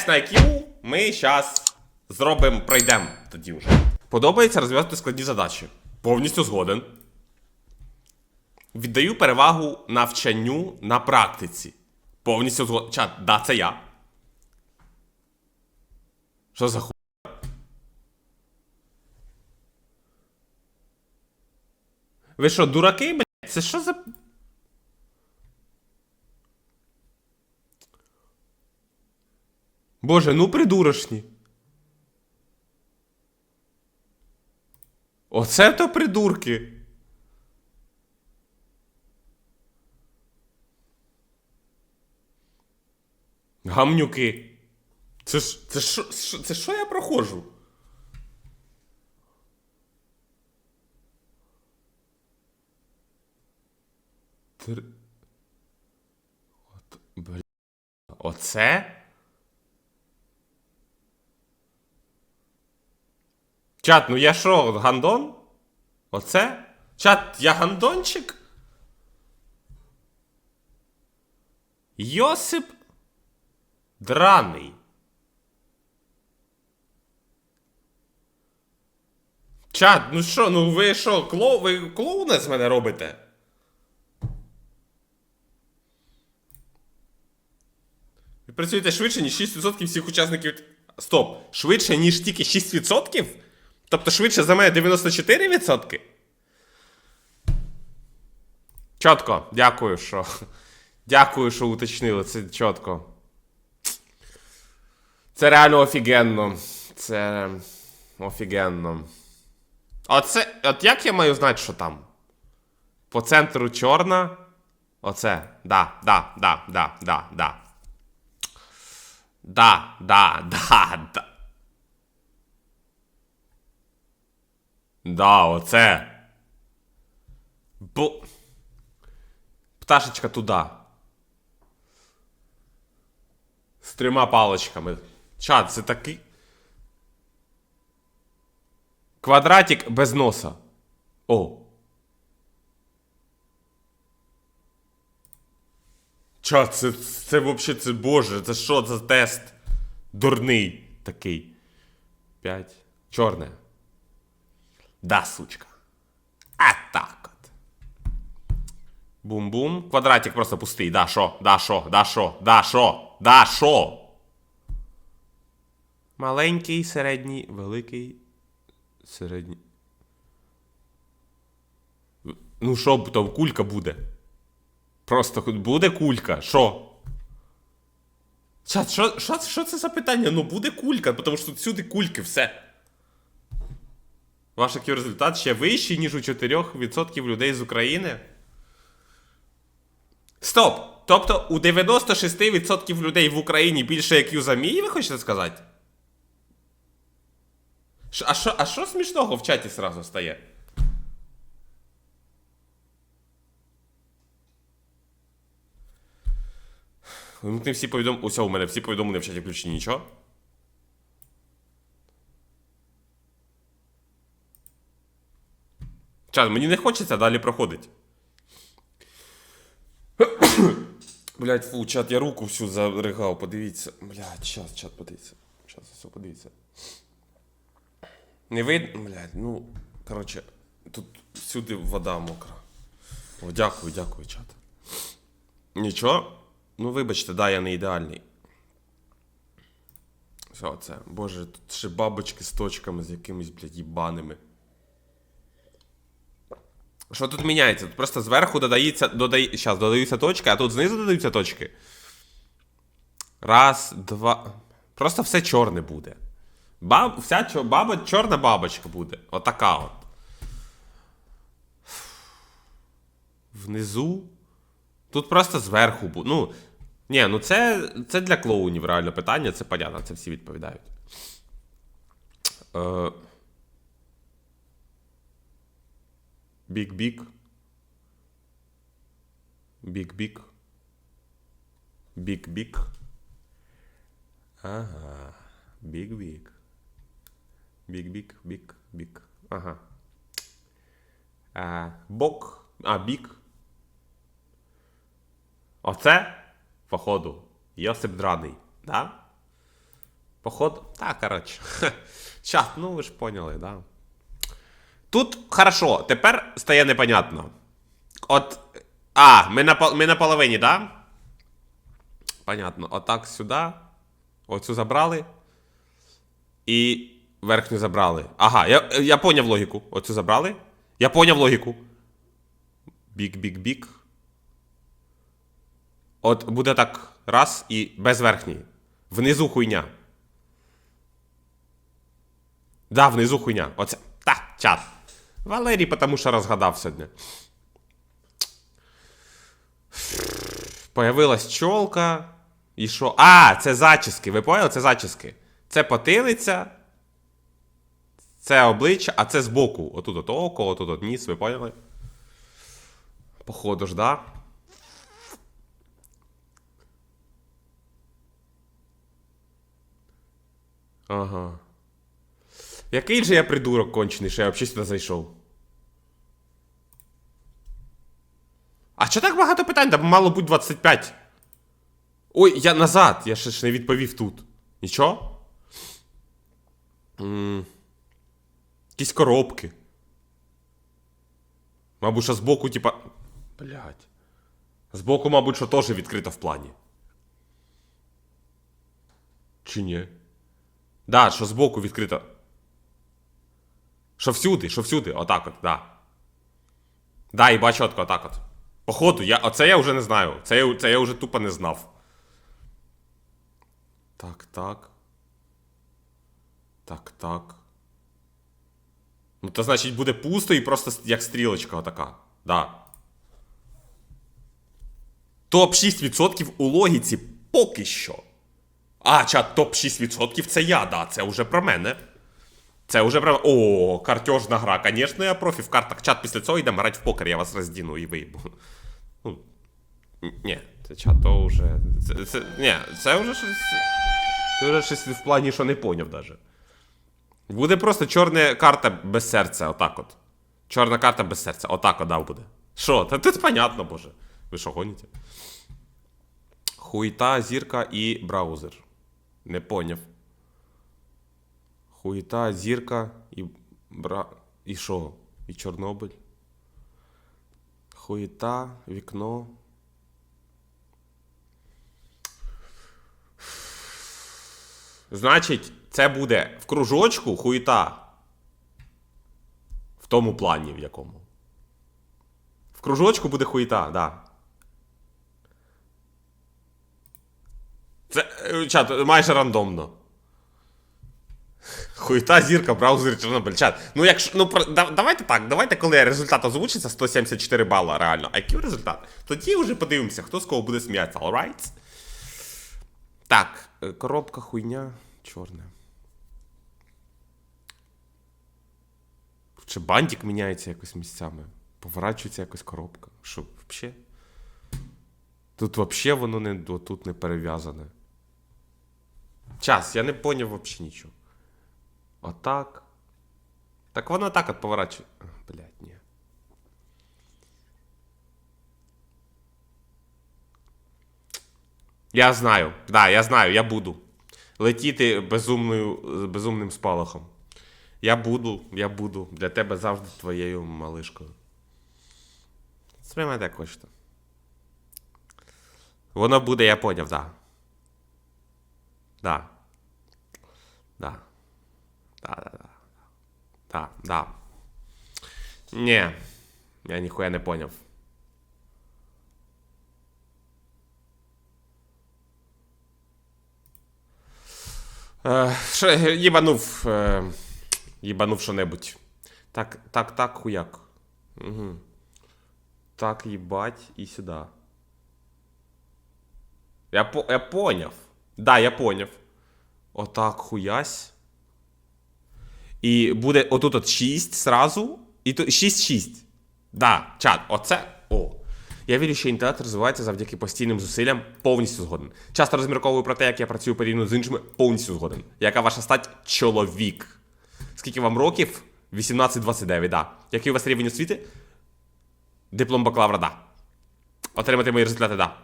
Тест на IQ ми зараз зробимо, пройдемо тоді вже. Подобається розв'язати складні задачі. Повністю згоден. Віддаю перевагу навчанню на практиці. Повністю згоден. Чат, да, це я. Що за ху... Ви що, дураки, блядь? Це що за. Боже, ну придурочні. Оце то придурки. Гамнюки. Це ж. Це що, це що я проходжу? Тр... От, бля. Оце? Чат, ну я що, гандон? Оце? Чат, я гандончик? Йосип Драний. Чат, ну що, ну ви що, клоу, ви клоуна з мене робите? Ви працюєте швидше, ніж 6% всіх учасників. Стоп! Швидше, ніж тільки 6%? Тобто швидше за мене 94%? Чітко, дякую, що. Дякую, що уточнили. Це чітко. Це реально офігенно. Це офігенно. Оце. От як я маю знати, що там? По центру чорна. Оце. Да, да, да, да, да, да. Да, да, да, да. Да, оце. Бо. Пташечка туди. З трьома паличками. Чат, це такий. Квадратик без носа. О. Чат, це, це взагалі, це боже, це що за тест? Дурний такий. П'ять. Чорне. Да, сучка. А так от. Бум-бум. Квадратик просто пустий. Да, шо, да, шо, да, шо, да, шо, да, шо. Маленький, середній, великий, середній. Ну, що там кулька буде? Просто буде кулька. Що, що це за питання? Ну буде кулька, тому що тут всюди кульки, все. Ваш результат ще вищий, ніж у 4% людей з України. Стоп! Тобто у 96% людей в Україні більше IQ за мій, ви хочете сказати? Ш- А що, а що смішного в чаті сразу стає? Усе, у мене всі повідомлення в чаті включені, нічого. Чат, мені не хочеться далі проходить. Блять, фу, чат, я руку всю заригав, подивіться. Блять, чат, чат, подивіться. Чат, все, подивіться. Не видно, блять, ну, коротше, тут всюди вода мокра. О, дякую, дякую, чат. Нічого. Ну, вибачте, да, я не ідеальний. Що це? Боже, тут ще бабочки з точками, з якимись, блядь, їбаними. Що тут міняється? Тут просто зверху додається, додає, щас, додаються точки, а тут знизу додаються точки. Раз, два. Просто все чорне буде. Баб, вся чо, баба, чорна бабочка буде. Отака от. Внизу. Тут просто зверху буде. Ну. Ні, ну це, це для клоунів реально питання, це понятно, це всі відповідають. Е... Бік-бік. Бік-бік. Бік-бік. Ага. Бік-бік. Бік-бік, бік-бік. Ага. А, бок. А, бік. Оце, походу, Йосип Драний, да? Походу. Так, коротше. Чат, ну ви ж поняли, да. Тут хорошо, тепер стає непонятно. От. А, ми на, ми на половині, да? Понятно. Отак сюди. Оцю забрали. І верхню забрали. Ага, я, я поняв логіку. Оцю забрали. Я поняв логіку. Бік, бік, бік. От буде так раз і без верхньої. Внизу хуйня. Да, внизу хуйня. Оце. Та, чат. Валерій, тому що розгадав сьогодні. Появилась чолка. І що? А, це зачіски. Ви поняли? Це зачіски. Це потилиця. Це обличчя, а це збоку. Отут от око, отут от ніс, ви поняли? Походу ж, да? Ага. Який же я придурок кончений, що я взагалі сюди зайшов? А що так багато питань? Там мало бути 25. Ой, я назад, я ще ж не відповів тут. Нічого? Якісь коробки. Мабуть, що збоку, типа. Блять. Збоку, мабуть, що теж відкрито в плані. Чи ні? Да, що збоку відкрито. Що всюди, що всюди, отак от, да. Да, і бачу отко, отак от. Походу, я, оце я вже не знаю. Це я, це я вже тупо не знав. Так, так. Так, так. Ну, то значить буде пусто і просто як стрілочка отака. Да. Топ 6% у логіці поки що. А, чат, топ 6% це я, да, це вже про мене. Це вже про. О, картежна гра. Звісно, я профі в картах. Чат після цього йдемо грати в покер, я вас роздіну і виїбу. Ну. Ні, це чат, то вже. Це, це, ні, це вже щось. Це вже щось в плані, що не поняв даже. Буде просто чорна карта без серця, отак от. Чорна карта без серця, отак от дав буде. Що? Та тут понятно, боже. Ви що гоніте? Хуйта, зірка і браузер. Не поняв. Хуйта, зірка і бра. І що? І Чорнобиль. Хуєта, вікно. Значить, це буде в кружочку хуєта. В тому плані, в якому. В кружочку буде хуєта, да. Це е, чат, майже рандомно. Хуйта, зірка, браузер, Чорнобиль. Чат. Ну, якщо. Ну, про- да- давайте так, давайте, коли результат озвучиться 174 бала реально. А який результат? Тоді вже подивимося, хто з кого буде сміятися, alright? Так, е, коробка, хуйня, чорна. Чи бантик міняється якось місцями? Поворачується якось коробка. Що, взагалі? Тут взагалі воно не, тут не перев'язане. Час, я не поняв взагалі нічого. Отак. Так воно так от поворачує. А, Блядь, ні. Я знаю. Да, я знаю, я буду. Летіти безумною, безумним спалахом. Я буду, я буду. Для тебе завжди твоєю малишкою. Сприймайте хочете. Воно буде, я поняв, да. Да. Да. Да, да, да. Да, да. Не, я ніхуя не поняв. Е, що, їбанув. Е, їбанув що-небудь. Так, так, так, хуяк. Угу. Так, їбать, і сюди. Я, по, я поняв. Да, я поняв. Отак, хуясь. І буде отут от 6 сразу. І тут 6-6. Да, чат, оце. О. Я вірю, що інтелект розвивається завдяки постійним зусиллям, повністю згоден. Часто розмірковую про те, як я працюю порівняно з іншими, повністю згоден. Яка ваша стать чоловік? Скільки вам років? 18-29, да. Який у вас рівень освіти? Диплом бакалавра, да. Отримати мої результати, да.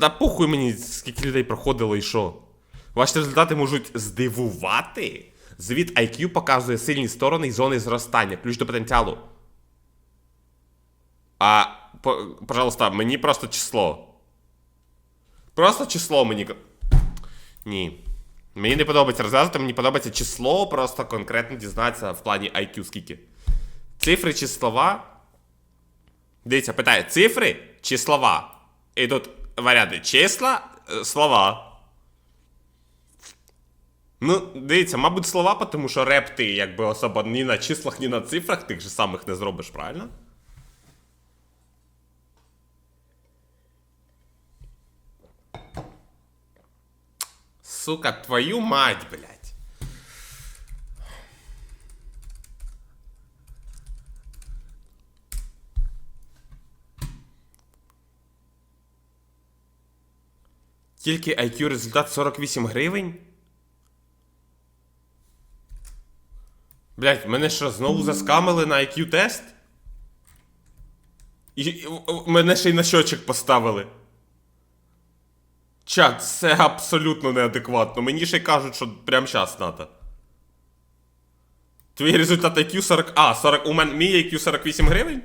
Та похуй мені, скільки людей проходило і що. Ваші результати можуть здивувати. Звіт IQ показує сильні сторони і зони зростання, ключ до потенціалу. А, по, пожалуйста, мені просто число. Просто число мені. Ні. Мені не подобається розв'язати, мені подобається число, просто конкретно дізнатися в плані IQ скільки. Цифри чи слова. Дивіться, питає, цифри чи слова? І тут варіанти числа, е, слова. Ну, дивіться, мабуть, слова, тому що реп ти якби особо ні на числах, ні на цифрах тих же самих не зробиш, правильно? Сука, твою мать, блядь. Тільки IQ результат 48 гривень? Блять, мене що, знову заскамили на IQ тест? І, мене ще й на щочик поставили. Чат, це абсолютно неадекватно. Мені ще кажуть, що прямо зараз надо. Твій результат IQ 40. А, 40. У мене мій IQ 48 гривень?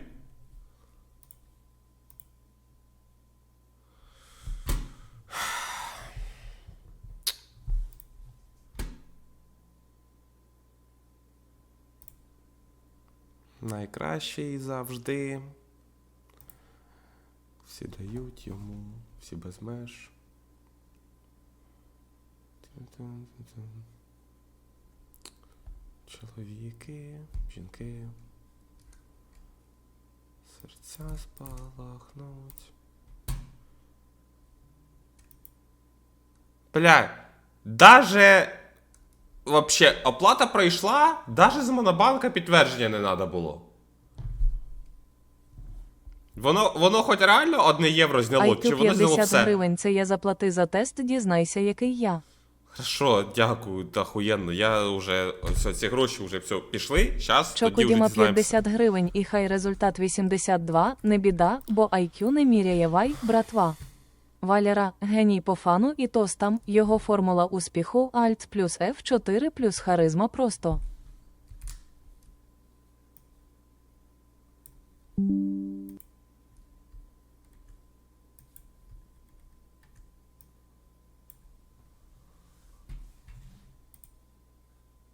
Найкращий завжди. Всі дають йому, всі без меж. Чоловіки, жінки. Серця спалахнуть. Бля, даже вообще оплата пройшла, даже з монобанка підтвердження не треба було. Воно, воно хоч реально одне євро зняло, чи воно зняло 50 все? гривень це я заплати за тест, дізнайся, який я. Хорошо, дякую, та охуєнно. Я вже ось ці гроші вже все пішли. Щас тоді вже дізнаємося. 50 гривень і хай результат 82, не біда, бо IQ не міряє вай, братва. Валера геній по фану і тостам, його формула успіху Alt плюс F4 плюс харизма просто.